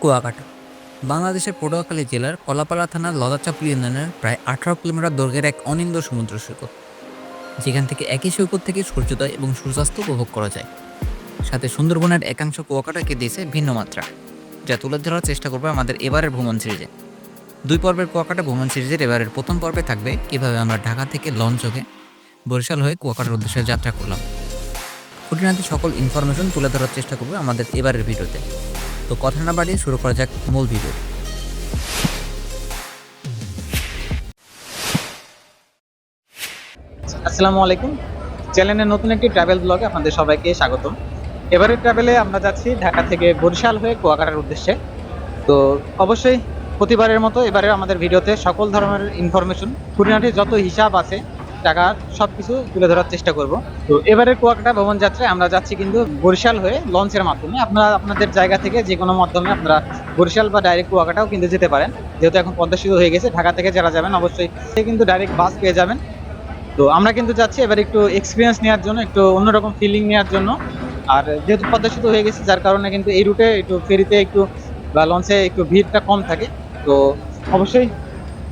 কুয়াকাটা। বাংলাদেশের পটুয়াখালী জেলার কলাপাড়া থানার লদাচাপুর ইউনিয়নের প্রায় আঠারো কিলোমিটার দৈর্ঘ্যের এক অনিন্দ সমুদ্র সৈকত। যেখান থেকে একই সৈকত থেকে সূর্যোদয় এবং সূর্যাস্ত উপভোগ করা যায়। সাথে সুন্দরবনের একাংশ কুয়াকাটাকে দিয়েছে ভিন্ন মাত্রা, যা তুলে ধরার চেষ্টা করবে আমাদের এবারের ভ্রমণ সিরিজে। দুই পর্বের কুয়াকাটা ভ্রমণ সিরিজের এবারের প্রথম পর্বে থাকবে কীভাবে আমরা ঢাকা থেকে লঞ্চ যোগে বরিশাল হয়ে কুয়াকাটার উদ্দেশ্যে যাত্রা করলাম। খুঁটিনাটি সকল ইনফরমেশন তুলে ধরার চেষ্টা করব আমাদের এবারের ভিডিওতে। তো কথা না বাড়িয়ে শুরু করা যাক মূল ভিডিও। আসসালামু আলাইকুম। চ্যানেলের নতুন একটি ট্রাভেল ব্লগে আপনাদের সবাইকে স্বাগতম। এবারের ট্রাভেলে আমরা যাচ্ছি ঢাকা থেকে বরিশাল হয়ে কুয়াকাটার উদ্দেশ্যে। তো অবশ্যই প্রতিবারের মতো এবারে আমাদের ভিডিওতে সকল ধরনের ইনফরমেশন খুঁটিনাটির যত হিসাব আছে টাকার সব কিছু তুলে ধরার চেষ্টা করব। তো এবারের কুয়াকাটা ভ্রমণ যাত্রায় আমরা যাচ্ছি কিন্তু বরিশাল হয়ে লঞ্চের মাধ্যমে। আপনারা আপনাদের জায়গা থেকে যে কোনো মাধ্যমে আপনারা বরিশাল বা ডাইরেক্ট কুয়াকাটাও কিন্তু যেতে পারেন। যেহেতু এখন পদ্মা সেতু হয়ে গেছে, ঢাকা থেকে যারা যাবেন অবশ্যই সে কিন্তু ডাইরেক্ট বাস পেয়ে যাবেন। তো আমরা কিন্তু যাচ্ছি এবার একটু এক্সপিরিয়েন্স নেওয়ার জন্য, একটু অন্যরকম ফিলিং নেওয়ার জন্য। আর যেহেতু পদ্মা সেতু হয়ে গেছে, যার কারণে কিন্তু এই রুটে একটু ফেরিতে একটু বা লঞ্চে একটু ভিড়টা কম থাকে। তো অবশ্যই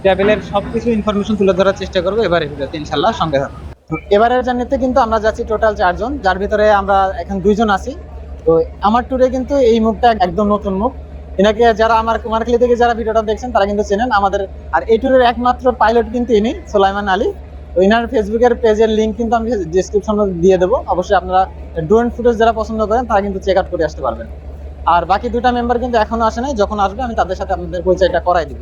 ট্রাভেলের সব কিছু ইনফরমেশন তুলে ধরার চেষ্টা করব, এবারে ভিডিওতে ইনশাল্লাহ সঙ্গে থাকব তো এবারের জার্নিতে কিন্তু আমরা যাচ্ছি টোটাল চারজন, যার ভিতরে আমরা এখন দুইজন আছি। তো আমার ট্যুরে কিন্তু এই মুখটা একদম নতুন মুখ। এনাকে যারা আমার কুমারখালী থেকে যারা ভিডিওটা দেখছেন, তারা কিন্তু চেনেন আমাদের, আর এই ট্যুরের একমাত্র পাইলট কিন্তু ইনি, সোলাইমান আলী। তো ইনার ফেসবুকের পেজের লিঙ্ক কিন্তু আমি ডিসক্রিপশনে দিয়ে দেবো। অবশ্যই আপনারা ড্রোন ফুটেজ যারা পছন্দ করেন, তারা কিন্তু চেক আউট করে আসতে পারবেন। আর বাকি দুটা মেম্বার কিন্তু এখনও আসে নাই, যখন আসবে আমি তাদের সাথে আপনাদের পরিচয়টা করাই দিব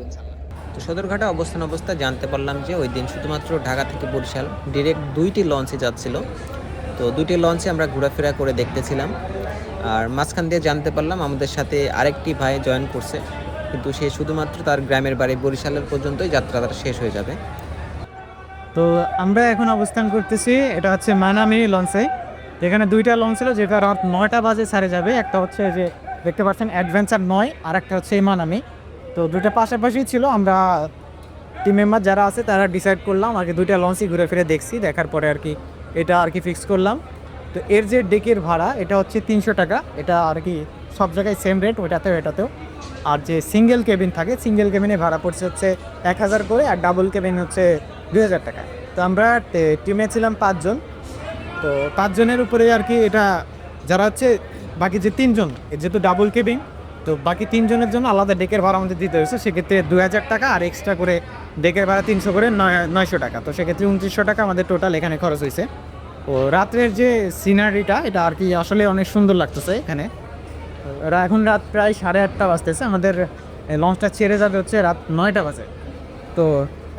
তো সদরঘাটে অবস্থান অবস্থা জানতে পারলাম যে ওই দিন শুধুমাত্র ঢাকা থেকে বরিশাল ডিরেক্ট দুইটি লঞ্চে যাচ্ছিল। তো দুইটি লঞ্চে আমরা ঘোরাফেরা করে দেখতেছিলাম। আর মাঝখান দিয়ে জানতে পারলাম আমাদের সাথে আরেকটি ভাই জয়েন করছে। কিন্তু সে শুধুমাত্র তার গ্রামের বাড়ি বরিশালের পর্যন্তই যাত্রাটা শেষ হয়ে যাবে। তো আমরা এখন অবস্থান করতেছি, এটা হচ্ছে মানামি লঞ্চে যেখানে দুইটা লঞ্চ ছিল, যেটা রাত নয়টা বাজে ছাড়ে যাবে। একটা হচ্ছে যে, দেখতে পাচ্ছেন অ্যাডভেঞ্চার নয় আর একটা হচ্ছে মানামি। তো দুটা পাশাপাশি ছিল, আমরা টিম মেম্বার যারা আছে তারা ডিসাইড করলাম আর কি দুইটা লঞ্চই ঘুরে ফিরে দেখছি, দেখার পরে আর কি এটা আর কি ফিক্স করলাম। তো এর যে ডেকের ভাড়া, এটা হচ্ছে তিনশো টাকা, এটা আর কি সব জায়গায় সেম রেট ওইটাতেও, এটাতেও। আর যে সিঙ্গেল কেবিন থাকে সিঙ্গেল কেবিনে ভাড়া পড়ছে হচ্ছে এক হাজার করে আর ডাবল কেবিন হচ্ছে দুই হাজার টাকা। তো আমরা টিমে ছিলাম পাঁচজন। তো পাঁচজনের উপরে আর কি এটা, যারা হচ্ছে বাকি যে তিনজন যেহেতু ডাবল কেবিন তো বাকি তিনজনের জন্য আলাদা ডেকের ভাড়া আমাদের দিতে হয়েছে। সেক্ষেত্রে দু হাজার টাকা আর এক্সট্রা করে ডেকের ভাড়া তিনশো করে নয় নয়শো টাকা। তো সেক্ষেত্রে উনত্রিশশো টাকা আমাদের টোটাল এখানে খরচ হয়েছে। ও রাত্রের যে সিনারিটা এটা আর কি আসলে অনেক সুন্দর লাগতেছে এখানে। এখন রাত প্রায় সাড়ে আটটা বাজতেছে। আমাদের লঞ্চটা ছেড়ে যাবে হচ্ছে রাত নয়টা বাজে। তো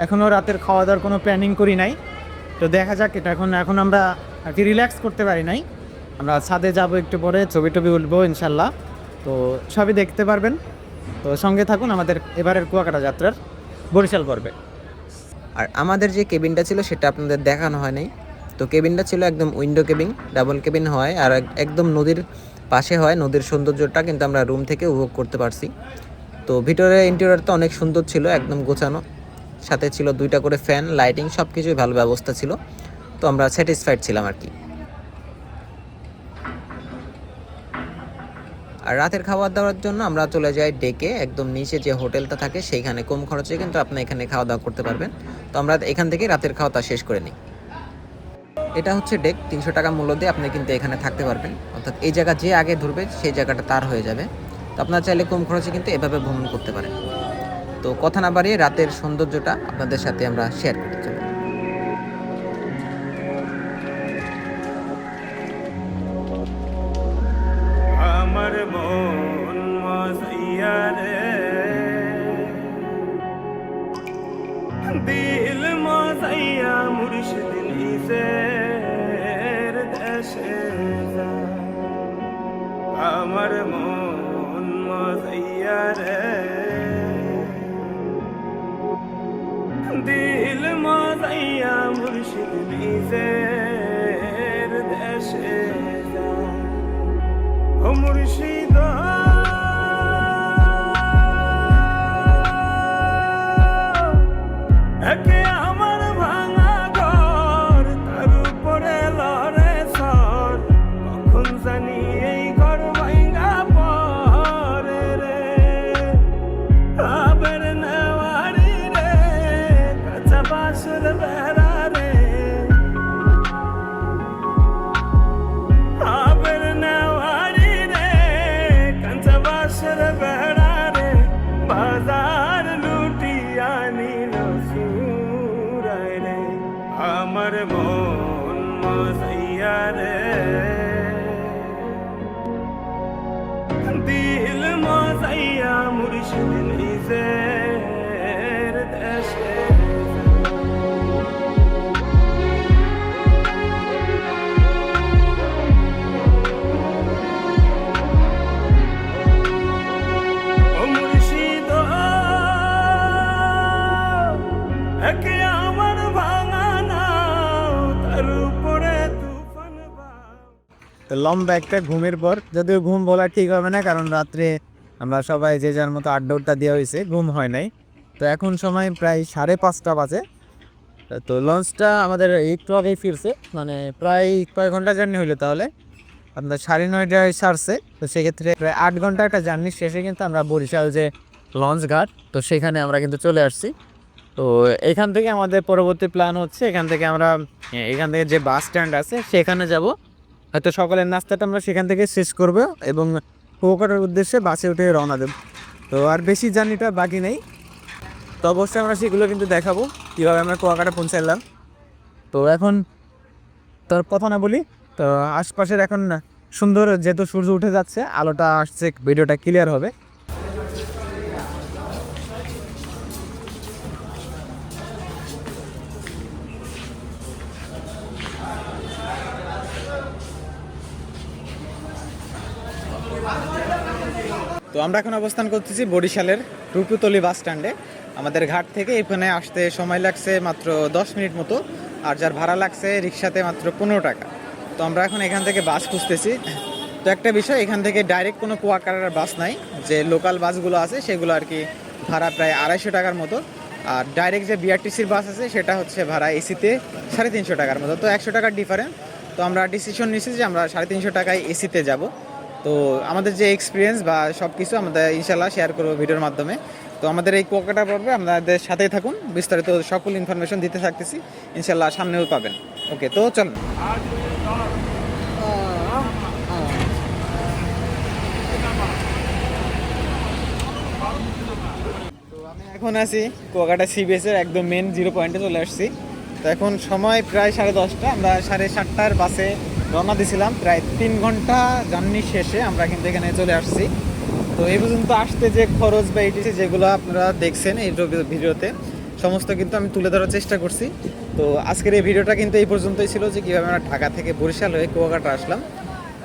এখনও রাতের খাওয়া দাওয়ার কোনো প্ল্যানিং করি নাই। তো দেখা যাক এটা এখন এখন আমরা আর কি রিল্যাক্স করতে পারি নাই। আমরা ছাদে যাব একটু পরে ছবি টবি উঠবো ইনশাল্লাহ। তো সবই দেখতে পারবেন। তো সঙ্গে থাকুন আমাদের এবারের কুয়াকাটা যাত্রার বরিশাল পর্বে। আর আমাদের যে কেবিনটা ছিল সেটা আপনাদের দেখানো হয় নাই তো কেবিনটা ছিল একদম উইন্ডো কেবিন, ডাবল কেবিন হয় আর এক- একদম নদীর পাশে হয়, নদীর সৌন্দর্যটা কিন্তু আমরা রুম থেকে উপভোগ করতে পারছি। তো ভিতরে ইন্টেরিয়রটা অনেক সুন্দর ছিল, একদম গোছানো। সাথে ছিল দুইটা করে ফ্যান, লাইটিং সব কিছুই ভালো ব্যবস্থা ছিল। তো আমরা স্যাটিসফাইড ছিলাম আর কি। আর রাতের খাবার দাওয়ার জন্য আমরা চলে যাই ডেকে একদম নিচে যে হোটেলটা থাকে সেইখানে। কম খরচে কিন্তু আপনি এখানে খাওয়া দাওয়া করতে পারবেন। তো আমরা এখান থেকে রাতের খাওয়াটা শেষ করে নিই। এটা হচ্ছে ডেক। তিনশো টাকা মূল্য দিয়ে আপনি কিন্তু এখানে থাকতে পারবেন। অর্থাৎ এই জায়গা যে আগে ধরবে, সেই জায়গাটা তার হয়ে যাবে। তো আপনার চাইলে কম খরচে কিন্তু এভাবে ভ্রমণ করতে পারেন। তো কথা না বাড়িয়ে রাতের সৌন্দর্যটা আপনাদের সাথে আমরা শেয়ার করতে চাই নিজের দেশে যা ও মুর্শিদ দিল মজাইয়া মুর্শিদ নিজের লম্বা একটা ঘুমের পর, যদিও ঘুম বলা ঠিক হবে না, কারণ রাত্রে আমরা সবাই যে যার মতো আড্ডা দেওয়া হয়েছে, ঘুম হয় নাই। তো এখন সময় প্রায় সাড়ে পাঁচটা বাজে। তো লঞ্চটা আমাদের একটু আগেই ফিরছে মানে প্রায় কয়েক ঘণ্টা জার্নি হইল তাহলে। আপনার সাড়ে নয়টায় সারছে, তো সেক্ষেত্রে প্রায় আট ঘণ্টা একটা জার্নি শেষে কিন্তু আমরা বরিশাল যে লঞ্চ ঘাট, তো সেখানে আমরা কিন্তু চলে আসছি। তো এখান থেকে আমাদের পরবর্তী প্ল্যান হচ্ছে, এখান থেকে আমরা, এখান থেকে যে বাস স্ট্যান্ড আছে, সেখানে যাব। হয়তো সকালের নাস্তাটা আমরা সেখান থেকে শেষ করব এবং কুয়াকাটার উদ্দেশ্যে বাসে উঠে রওনা দেব। তো আর বেশি জার্নিটা বাকি নেই। তো অবশ্যই আমরা সেগুলো কিন্তু দেখাবো, কীভাবে আমরা কুয়াকাটা পৌঁছালাম। তো এখন তোর কথা না বলি, তো আশপাশের এখন সুন্দর যেহেতু সূর্য উঠে যাচ্ছে, আলোটা আসছে, ভিডিওটা ক্লিয়ার হবে। তো আমরা এখন অবস্থান করতেছি বরিশালের রূপতলি বাস স্ট্যান্ডে। আমাদের ঘাট থেকে এখানে আসতে সময় লাগছে মাত্র দশ মিনিট মতো, আর যার ভাড়া লাগছে রিক্সাতে মাত্র পনেরো টাকা। তো আমরা এখন এখান থেকে বাস খুঁজতেছি। তো একটা বিষয়, এখান থেকে ডাইরেক্ট কোনো কুয়াকাটার বাস নাই। যে লোকাল বাসগুলো আছে, সেগুলো আর কি ভাড়া প্রায় আড়াইশো টাকার মতো। আর ডাইরেক্ট যে বিআরটিসির বাস আছে, সেটা হচ্ছে ভাড়া এসিতে সাড়ে তিনশো টাকার মতো। তো একশো টাকার ডিফারেন্স তো আমরা ডিসিশন নিয়েছি যে আমরা সাড়ে তিনশো টাকায় এসিতে যাব। তো আমাদের যে এক্সপিরিয়েন্স বা সব কিছু আমাদের ইনশাল্লাহ শেয়ার করব ভিডিওর মাধ্যমে। তো আমাদের এই কোয়াকাটা পর্বে আপনাদের সাথেই থাকুন। বিস্তারিত সকল ইনফরমেশন দিতে থাকতেছি। ইনশাল্লাহ সামনেও পাবেন। ওকে তো আমি এখন আছি কুয়াকাটা এর একদম মেন জিরো পয়েন্টে চলে আসছি। তো এখন সময় প্রায় সাড়ে দশটা, আমরা সাড়ে সাতটার বাসে রওনা দিছিলাম। প্রায় তিন ঘণ্টা জার্নি শেষে আমরা কিন্তু এখানে চলে আসছি। তো এই পর্যন্ত আসতে যে খরচ বা এটিসি যেগুলো আপনারা দেখছেন এই ভিডিওতে, সমস্ত কিন্তু আমি তুলে ধরার চেষ্টা করছি। তো আজকের এই ভিডিওটা কিন্তু এই পর্যন্তই ছিল যে কীভাবে আমরা ঢাকা থেকে বরিশাল হয়ে কুয়াকাটা আসলাম।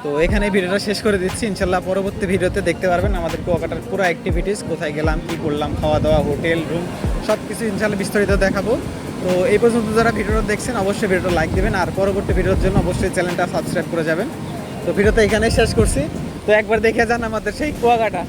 তো এখানে ভিডিওটা শেষ করে দিচ্ছি। ইনশাল্লাহ পরবর্তী ভিডিওতে দেখতে পারবেন আমাদের কুয়াকাটার পুরো অ্যাক্টিভিটিস কোথায় গেলাম, কী করলাম খাওয়া দাওয়া হোটেল রুম সব কিছু ইনশাল্লাহ বিস্তারিত দেখাবো। তো এই পর্যন্ত যারা ভিডিওটা দেখছেন, অবশ্যই ভিডিওটা লাইক দেবেন আর পরবর্তী ভিডিওর জন্য অবশ্যই চ্যানেলটা সাবস্ক্রাইব করে যাবেন। তো ভিডিওটা এখানেই শেষ করছি। তো একবার দেখে যান আমাদের সেই কুয়াকাটা।